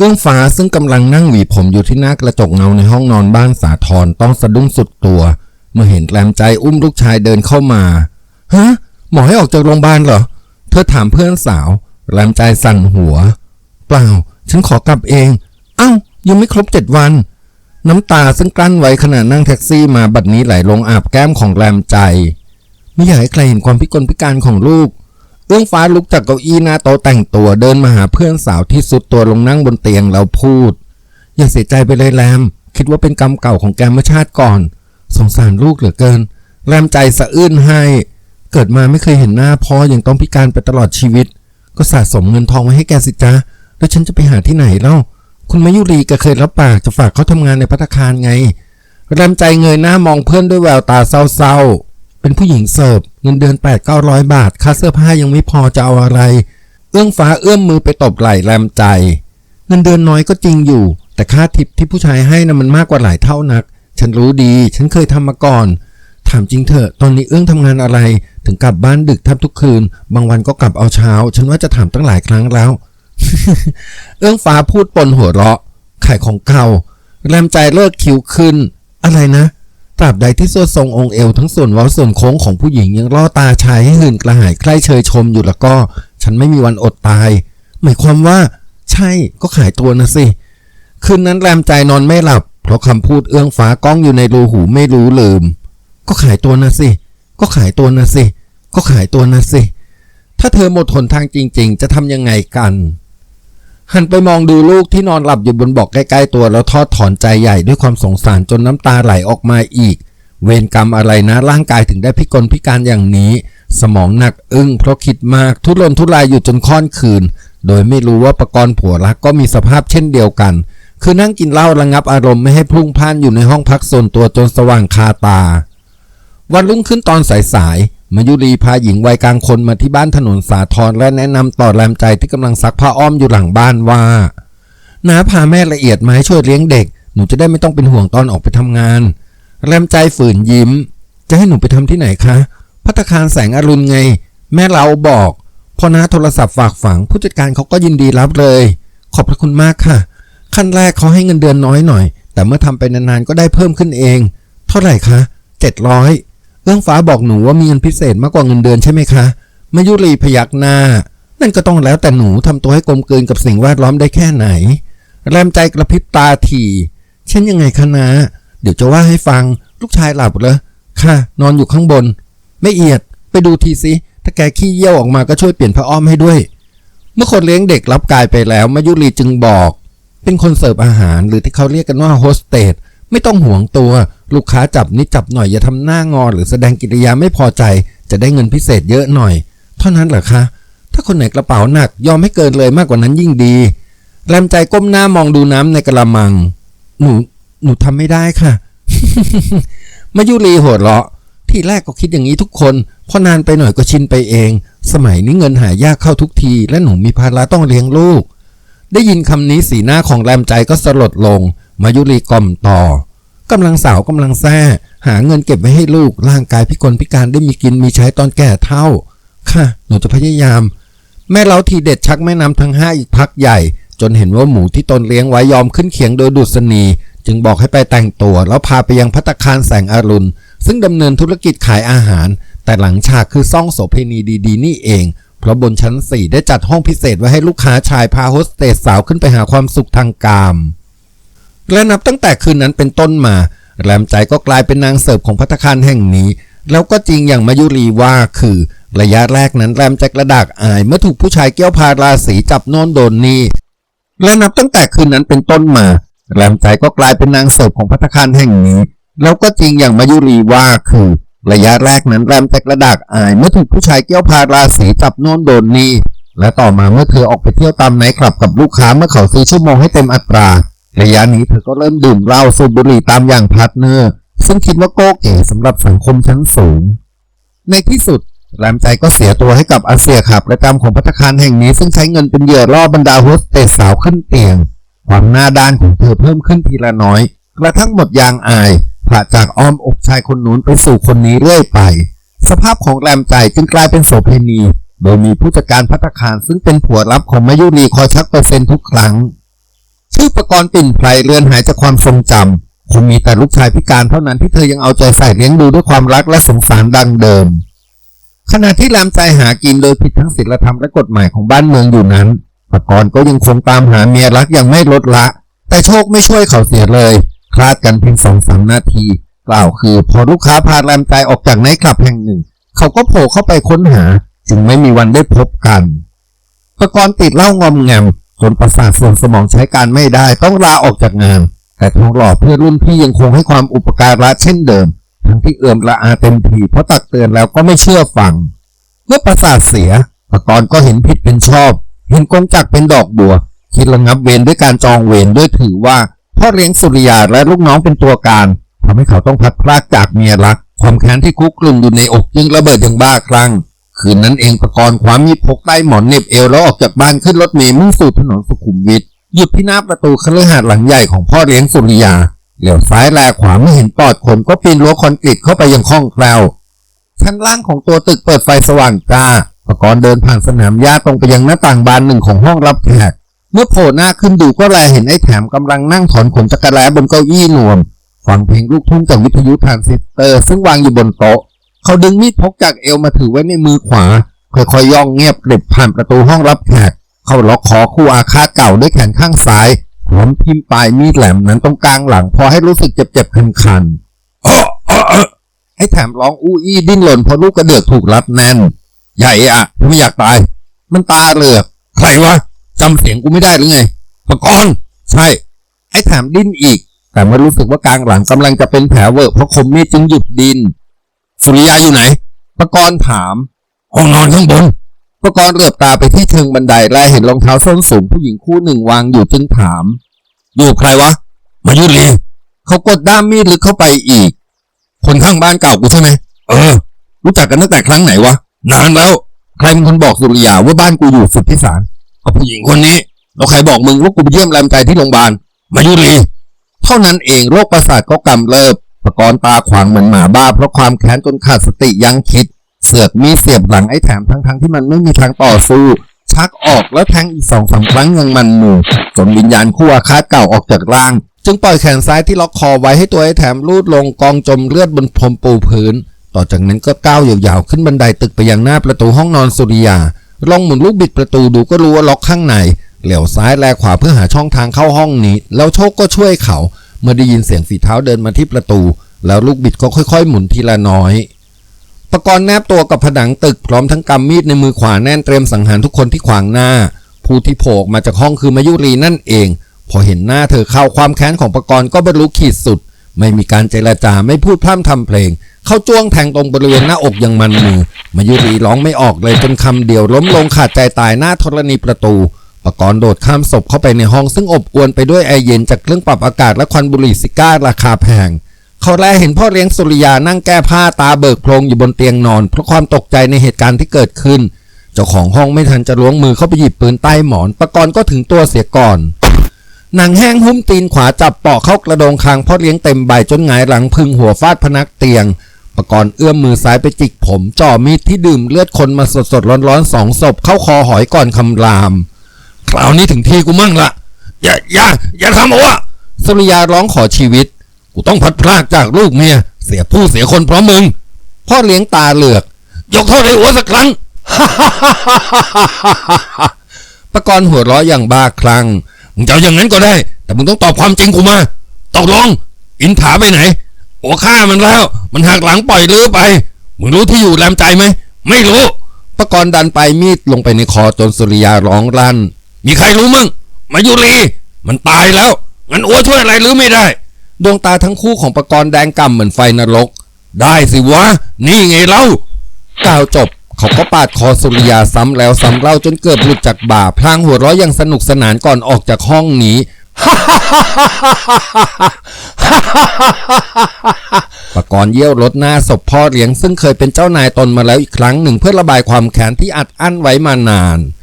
เอื้องฟ้าซึ่งกำลังนั่งหวีผมอยู่ที่หน้ากระจกเงาในห้องนอนบ้านสาธรต้องสะดุ้งสุดตัว เมื่อเห็นแรมใจอุ้มลูกชายเดินเข้ามาฮะหมอให้ออกจากโรงพยาบาลเหรอ เธอถามเพื่อนสาวแรมใจสั่นหัว เปล่า ฉันขอกลับเองเอ้ายังไม่ครบเจ็ดวัน น้ำตาซึ่งกลั้นไว้ขณะนั่งแท็กซี่มาบัดนี้ไหลลงอาบแก้มของแรมใจ ไม่อยากให้ใครเห็นความพิกลพิการของลูก เอื้องฟ้าลุกจากเก้าอี้หน้าโต๊ะแต่งตัวเดินมาหาเพื่อนสาวที่สุดตัวลงนั่งบนเตียงแล้วพูด อย่าเสียใจไปเลยแรม คิดว่าเป็นกรรมเก่าของแกเมื่อชาติก่อน สงสารลูกเหลือเกิน แรมใจสะอื้นให้ เกิดมาไม่เคยเห็นหน้าพ่อยังต้องพิการไปตลอดชีวิต ก็สะสมเงินทองไว้ให้แกสิจ๊ะแล้วฉันจะไปหาที่ไหนเล่า คุณมายุรีแกเคยรับปากจะฝากเขาทำงานในพัตตาคารไงแรมใจเงยหน้ามองเพื่อนด้วยแววตาเศร้าๆ เป็นผู้หญิงเสิร์ฟเงินเดือน8 9 0 0 บาท ค่าเสื้อผ้ายังไม่พอจะเอาอะไร เอื้องฟ้าเอื้อมมือไปตบไหล่แรมใจ เงินเดือนน้อยก็จริงอยู่ แต่ค่าทิปที่ผู้ชายให้นะ่ะมันมากกว่าหลายเท่านัก ฉันรู้ดี ฉันเคยทำมาก่อน ถามจริงเถอะ ตอนนี้เอื้องทำงานอะไร ถึงกลับบ้านดึกแทบทุกคืน บางวันก็กลับเอาเช้า ฉันว่าจะถามตั้งหลายครั้งแล้ว เอื้องฟ้าพูดปนหัวเราะขายของเก่าแรมใจเลิกคิวขึ้น อะไรนะ ตราบใดที่ส่วนทรงองค์เอวทั้งส่วนเว้าส่วนโค้งของผู้หญิงยังล่อตาชายให้หื่นกระหายใคร่เชยชมอยู่แล้วก็ ฉันไม่มีวันอดตาย หมายความว่า ใช่ก็ขายตัวนะสิ คืนนั้นแรมใจนอนไม่หลับ เพราะคำพูดเอื้องฟ้าก้องอยู่ในรูหูไม่รู้ลืม ก็ขายตัวนะสิ ก็ขายตัวนะสิ ก็ขายตัวนะสิ ถ้าเธอหมดหนทางจริง ๆ จะทำยังไงกัน หันไปมองดูลูกที่นอนหลับอยู่บนเบอกใกล้ๆตัวแล้วทอดถอนใจใหญ่ด้วยความสงสารจนน้ำตาไหลออกมาอีก เวรกรรมอะไรนะร่างกายถึงได้พิกลพิการอย่างนี้ สมองหนักอึ้งเพราะคิดมากทุรนทุรายอยู่จนค่อนคืน โดยไม่รู้ว่าประกรณ์ผัวรักก็มีสภาพเช่นเดียวกัน คือนั่งกินเหล้าระงับอารมณ์ไม่ให้พลุ่งพ่านอยู่ในห้องพักส่วนตัวจนสว่างคาตา วันรุ่งขึ้นตอนสายๆ มายุรีพาหญิงวัยกลางคนมาที่บ้านถนนสาทรและแนะนำต่อแรมใจที่กำลังซักผ้าอ้อมอยู่หลังบ้านว่าน้าพาแม่ละเอียดมาให้ช่วยเลี้ยงเด็ก หนูจะได้ไม่ต้องเป็นห่วงตอนออกไปทำงาน แรมใจฝืนยิ้ม จะให้หนูไปทำที่ไหนคะพัตตาคารแสงอรุณไง แม่เราบอกพอน้าโทรศัพท์ฝากฝัง ผู้จัดการเขาก็ยินดีรับเลย ขอบพระคุณมากค่ะ ขั้นแรกเขาให้เงินเดือนน้อยหน่อย แต่เมื่อทำไปนานๆก็ได้เพิ่มขึ้นเอง เท่าไหร่คะเจ็ดร้อย เอื้องฟ้าบอกหนูว่ามีเงินพิเศษมากกว่าเงินเดือนใช่ไหมคะมายุรีพยักหน้า นั่นก็ต้องแล้วแต่หนูทำตัวให้กลมกลืนกับสิ่งแวดล้อมได้แค่ไหน แรมใจกระพริบตาถี่เช่นยังไงคะนะเดี๋ยวจะว่าให้ฟังลูกชายหลับเหรอค่ะ นอนอยู่ข้างบน ไม่เอียดไปดูทีสิถ้าแกขี้เยี่ยวออกมาก็ช่วยเปลี่ยนผ้าอ้อมให้ด้วย เมื่อคนเลี้ยงเด็กรับกายไปแล้วมายุรีจึงบอก เป็นคนเสิร์ฟอาหารหรือที่เขาเรียกกันว่าโฮสเตส ไม่ต้องห่วงตัว ลูกค้าจับนิดจับหน่อยอย่าทำหน้างอหรือแสดงกิริยาไม่พอใจ จะได้เงินพิเศษเยอะหน่อย เท่านั้นเหรอคะ ถ้าคนไหนกระเป๋าหนักยอมให้เกินเลยมากกว่านั้นยิ่งดีแรมใจก้มหน้ามองดูน้ำในกระมัง หนูหนูทำไม่ได้ค่ะ มายุรีหัวเราะ ที่แรกก็คิดอย่างนี้ทุกคนพอนานไปหน่อยก็ชินไปเอง สมัยนี้เงินหายากเข้าทุกที และหนูมีภาระต้องเลี้ยงลูก ได้ยินคำนี้สีหน้าของแรมใจก็สลดลง มายุรีกล่อมต่อกำลังสาวกำลังแซ่หาเงินเก็บไว้ให้ลูกร่างกายพิกลพิการได้มีกินมีใช้ตอนแก่เท่า ค่ะ หนูจะพยายาม แม่เล้าทีเด็ดชักแม่น้ำทั้งห้าอีกพักใหญ่ จนเห็นว่าหมูที่ตนเลี้ยงไว้ยอมขึ้นเขียงโดยดุษณี จึงบอกให้ไปแต่งตัว แล้วพาไปยังพัตคารแสงอรุณ ซึ่งดำเนินธุรกิจขายอาหาร แต่หลังฉากคือซ่องโสเพณีดีๆ นี่เอง เพราะบนชั้น4ได้จัดห้องพิเศษไว้ให้ลูกค้าชายพาโฮสเตสสาวขึ้นไปหาความสุขทางกาม และนับตั้งแต่คืนนั้นเป็นต้นมาแรมใจก็กลายเป็นนางเสิร์ฟของพัตคารแห่งนี้ แล้วก็จริงอย่างมายุรีว่าคือ ระยะแรกนั้นแรมใจกระดากอาย เมื่อถูกผู้ชายเกี้ยวพาราสีจับโน่นโดนนี่และนับตั้งแต่คืนนั้นเป็นต้นมาแรมใจก็กลายเป็นนางเสิร์ฟของพัตคารแห่งนี้ แล้วก็จริงอย่างมายุรีว่าคือ ระยะแรกนั้นแรมใจกระดากอาย เมื่อถูกผู้ชายเกี้ยวพาราสีจับโน่นโดนนี่และต่อมาเมื่อเธอออกไปเที่ยวตามไนท์คลับกับลูกค้าเมื่อเขาซื้อชั่วโมงให้เต็มอัตรา ระยะนี้เธอก็เริ่มดื่มเหล้าสูบบุหรี่ตามอย่างพาร์ทเนอร์ ซึ่งคิดว่าโก้เก๋สำหรับสังคมชั้นสูง ในที่สุดแรมใจก็เสียตัวให้กับอาเซียขับประจำของพัตตาคารแห่งนี้ซึ่งใช้เงินเป็นเหยื่อล่อบรรดาโฮสเตสสาวขึ้นเตียง ความหน้าด้านของเธอเพิ่มขึ้นทีละน้อย กระทั่งหมดยางอายผ่าจากอ้อมอกชายคนนู้นไปสู่คนนี้เรื่อยไป สภาพของแรมใจจึงกลายเป็นโสเพณี โดยมีผู้จัดการพัตตาคารซึ่งเป็นผัวรับของมายุรีคอยชักเปอร์เซ็นต์ทุกครั้ง ชื่อประกรณ์ปิ่นไพรเรือนหายจากความทรงจำคงมีแต่ลูกชายพิการเท่านั้นที่เธอยังเอาใจใส่เลี้ยงดูด้วยความรักและสงสารดังเดิม ขณะที่แรมใจหากินโดยผิดทั้งศีลธรรมและกฎหมายของบ้านเมืองอยู่นั้นประกรณ์ก็ยังคงตามหาเมียรักอย่างไม่ลดละ แต่โชคไม่ช่วยเขาเสียเลย คลาดกันเพียงสองสามนาทีกล่าวคือ พอลูกค้าพาแรมใจออกจากไนท์คลับแห่งหนึ่ง เขาก็โผล่เข้าไปค้นหา จึงไม่มีวันได้พบกันประกรณ์ติดเหล้างอมแงม จนประสาทส่วนสมองใช้การไม่ได้ต้องลาออกจากงาน แต่ทองหล่อเพื่อนรุ่นพี่ยังคงให้ความอุปการะเช่นเดิม ทั้งที่เอื่อมละอาเต็มทีเพราะตักเตือนแล้วก็ไม่เชื่อฟัง เมื่อประสาทเสียประกรณ์ก็เห็นผิดเป็นชอบ เห็นกงจักเป็นดอกบัว คิดระงับเวรด้วยการจองเวรด้วยถือว่าพ่อเลี้ยงสุริยาและลูกน้องเป็นตัวการทำให้เขาต้องพัดพรากจากเมียรัก ความแค้นที่คุกกลุ่นอยู่ในอกจึงระเบิดอย่างบ้าคลั่ง คืนนั้นเองประกรณ์ความมีดพกใต้หมอนเน็บเอวแล้วออกจากบ้านขึ้นรถเมล์มุ่งสู่ถนนสุขุมวิทหยุดที่หน้าประตูคฤหาสน์หลังใหญ่ของพ่อเลี้ยงสุริยาเหลียวซ้ายแลขวาไม่เห็นปอดคนก็ปีนรั้วคอนกรีตเข้าไปยังห้องแคลวชั้นล่างของตัวตึกเปิดไฟสว่างจ้าประกรณ์เดินผ่านสนามหญ้าตรงไปยังหน้าต่างบานหนึ่งของห้องรับแขกเมื่อโผล่หน้าขึ้นดูก็แลเห็นไอ้แถมกำลังนั่งถอนขนจักรแล้บนเก้าอี้นวมฟังเพลงลูกทุ่งจากวิทยุทรานซิสเตอร์ ซึ่งวางอยู่บนโต๊ะ เขาดึงมีดพกจากเอวมาถือไว้ในมือขวาค่อยๆย่องเงียบกริบผ่านประตูห้องรับแขกเข้าล็อกคอคู่อาฆาตเก่าด้วยแขนข้างซ้ายพร้อมทิ่มปลายมีดแหลมนั้นตรงกลางหลัง พอให้รู้สึกเจ็บๆคันๆอ้ออ้ออ้อไอ้แถมร้องอู้อี้ดิ้นหล่นเพราะลูกกระเดือกถูกรัดแน่น ใหญ่อะถ้าไม่อยากตาย มันตาเหลือกใครวะจำเสียงกูไม่ได้หรือไงปกรณ์ใช่ไอ้แถมดิ้นอีก แต่เมื่อรู้สึกว่ากลางหลังกำลังจะเป็นแผลเวอะเพราะคมมีดจึงหยุดดิน สุริยาอยู่ไหนปกรณ์ถามห้องนอนข้างบนปกรณ์เหลือบตาไปที่เชิงบันไดและเห็นรองเท้าส้นสูงผู้หญิงคู่หนึ่งวางอยู่จึงถาม อยู่ใครวะ มายุรีเขากดด้ามมีดลึกเข้าไปอีก คนข้างบ้านเก่ากูใช่ไหมเออ รู้จักกันตั้งแต่ครั้งไหนวะ นานแล้ว ใครเป็นคนบอกสุริยาว่าบ้านกูอยู่สุดที่สารก็ผู้หญิงคนนี้แล้วใครบอกมึงว่ากูไปเยี่ยมแรมใจที่โรงพยาบาล มายุรีเท่านั้นเองโรคประสาทก็กำเริบ ประกรณ์ตาขวางเหมือนหมาบ้า เพราะความแค้นจนขาดสติยังคิด เสือกมีเสียบหลังไอ้แถมทั้งๆที่มันไม่มีทางต่อสู้ ชักออกแล้วแทงอีกสองสามครั้งยังมันหมู่จนวิญญาณคู่อาฆาตเก่าออกจากร่าง จึงปล่อยแขนซ้ายที่ล็อกคอไว้ให้ตัวไอ้แถมลูดลงกองจมเลือดบนพรมปูพื้น ต่อจากนั้นก็ก้าวยาวๆขึ้นบันไดตึกไปยังหน้าประตูห้องนอนสุริยาลองหมุนลูกบิดประตูดูก็รู้ว่าล็อกข้างในเหลียวซ้ายแลขวาเพื่อหาช่องทางเข้าห้องนี้ แล้วโชคก็ช่วยเขา เมื่อได้ยินเสียงฝีเท้าเดินมาที่ประตู แล้วลูกบิดก็ค่อย ๆ หมุนทีละน้อยปรกรณ์แนบตัวกับผนังตึกพร้อมทั้งกำมีดในมือขวาแน่นเตรียมสังหารทุกคนที่ขวางหน้า ผู้ที่โผล่มาจากห้องคือมายุรีนั่นเอง พอเห็นหน้าเธอเข้าความแค้นของปรกรณ์ก็บรรลุขีดสุด ไม่มีการเจรจาไม่พูดพร่ำทำเพลง เข้าจ้วงแทงตรงบริเวณหน้าอกอย่างมันมือมายุรีร้องไม่ออกเลยจนคำเดียวล้มลงขาดใจตายหน้าธรณีประตู ปกรณ์โดดข้ามศพเข้าไปในห้องซึ่งอบอวนไปด้วยแอร์เย็นจากเครื่องปรับอากาศและควันบุหรี่ซิก้าราคาแพง เขาแลเห็นพ่อเลี้ยงสุริยานั่งแก้ผ้าตาเบิกโพลงอยู่บนเตียงนอน เพราะความตกใจในเหตุการณ์ที่เกิดขึ้น เจ้าของห้องไม่ทันจะล้วงมือเข้าไปหยิบปืนใต้หมอนปกรณ์ก็ถึงตัวเสียก่อนหนังแห้งหุ้มตีนขวาจับเปาะเข้ากระโดงคางพ่อเลี้ยงเต็มใบจนหงายหลังพึ่งหัวฟาดพนักเตียงปกรณ์เอื้อมมือซ้ายไปจิกผมจ่อมีดที่ดื่มเลือดคนมาสดสดๆร้อนๆสองศพเข้าคอหอยก่อนคำราม คราวนี้ถึงที่กูมั่งละอย่าอย่าอย่าทำเอาวะสุริยาร้องขอชีวิต กูต้องพัดพรากจากลูกเมีย เสียผู้เสียคนเพราะมึง พ่อเลี้ยงตาเหลือก ยกโทษให้อัวสักครั้งประกรณ์หัวเราะอย่างบ้าคลั่งมึงจะอาอย่างนั้นก็ได้ แต่มึงต้องตอบความจริงกูมาตกลง อินถาไปไหนหัวฆ่ามันแล้ว มันหักหลังปล่อยเลือไป มึงรู้ที่อยู่แรมใจไหม ไม่รู้ ประกรณ์ดันไปมีดลงไปในคอจนสุริยาร้องลั่น มีใครรู้มั่งมายุรี มันตายแล้ว งั้นอัวช่วยอะไรหรือไม่ได้ ดวงตาทั้งคู่ของประกรณ์แดงก่ำเหมือนไฟนรก ได้สิวะ นี่ไงเล่ากล่าวจบ เขาก็ปาดคอสุริยาซ้ำแล้วซ้ำเล่าจนเกือบหลุดจากบ่า พลางหัวเราะอย่างสนุกสนานก่อนออกจากห้องนี้ประกรณ์เยี่ยวรถหน้าศพพ่อเลี้ยงซึ่งเคยเป็นเจ้านายตนมาแล้วอีกครั้งหนึ่งเพื่อระบายความแค้นที่อัดอั้นไว้มานาน